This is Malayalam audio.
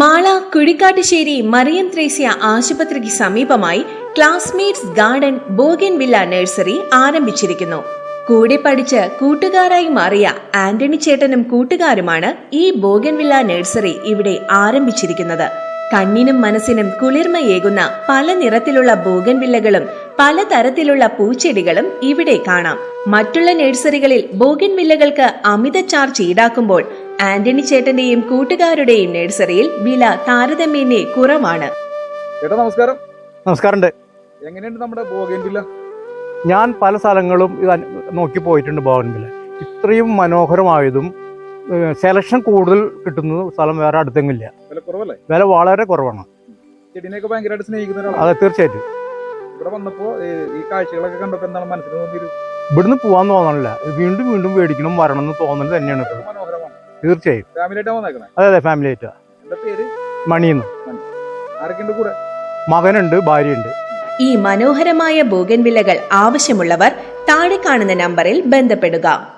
മാള കുഴിക്കാട്ടുശ്ശേരി മറിയം ത്രേസ്യ ആശുപത്രിക്ക് സമീപമായി classmates garden bougainvillea nursery ആരംഭിച്ചിരിക്കുന്നു. കൂടെ പഠിച്ച് കൂട്ടുകാരായി മാറിയ ആന്റണി ചേട്ടനും കൂട്ടുകാരുമാണ് ഈ ബോഗൻവില്ല നഴ്സറി ഇവിടെ ആരംഭിച്ചിരിക്കുന്നത്. കണ്ണിനും മനസ്സിനും കുളിർമയേകുന്ന പല നിറത്തിലുള്ള ബോഗൻവില്ലകളും പലതരത്തിലുള്ള പൂച്ചെടികളും ഇവിടെ കാണാം. മറ്റുള്ള നഴ്സറികളിൽ ബോഗിൻ വില്ലകൾക്ക് അമിത ചാർജ് ഈടാക്കുമ്പോൾ ആന്റണി ചേട്ടന്റെയും കൂട്ടുകാരുടെയും നഴ്സറിയിൽ വില താരതമ്യേന കുറവാണ്. ചേട്ടാ നമസ്കാരം. നമസ്കാരമുണ്ട്. എങ്ങനെയുണ്ട് നമ്മുടെ ബോഗൻവില്ല ഞാൻ പല സ്ഥലങ്ങളും ഇത് നോക്കി പോയിട്ടുണ്ട് ബോഗൻവില്ല ഇത്രയും മനോഹരമായതും സെലക്ഷൻ കൂടുതൽ കിട്ടുന്ന സ്ഥലം വേറെ അടുത്തെങ്കിലും ഇല്ല. കുറവല്ലേ? വില വളരെ കുറവാണ്. അതെ തീർച്ചയായിട്ടും. ഇവിടെ വന്നപ്പോ ഈ കാഴ്ചകളൊക്കെ കണ്ടപ്പോ എന്താണ് മനസ്സിൽ തോന്നിയൊരു ഇവിടുന്ന് പോവാൻ തോന്നണില്ല. വീണ്ടും വീണ്ടും മേടിക്കണം വരണം എന്ന് തോന്നൽ തന്നെയാണ് മനോഹരമാണ്. തീർച്ചയായും. വന്നേക്കണേ? അതെ അതെ ഫാമിലി ആയിട്ടാ എന്താ പേര്? മണിയെന്ന്. ആരൊക്കെയുണ്ട് കൂടെ? മകനുണ്ട് ഭാര്യയുണ്ട്. ഈ മനോഹരമായ ബോഗൻവില്ലകൾ ആവശ്യമുള്ളവർ താഴെ കാണുന്ന നമ്പറിൽ ബന്ധപ്പെടുക.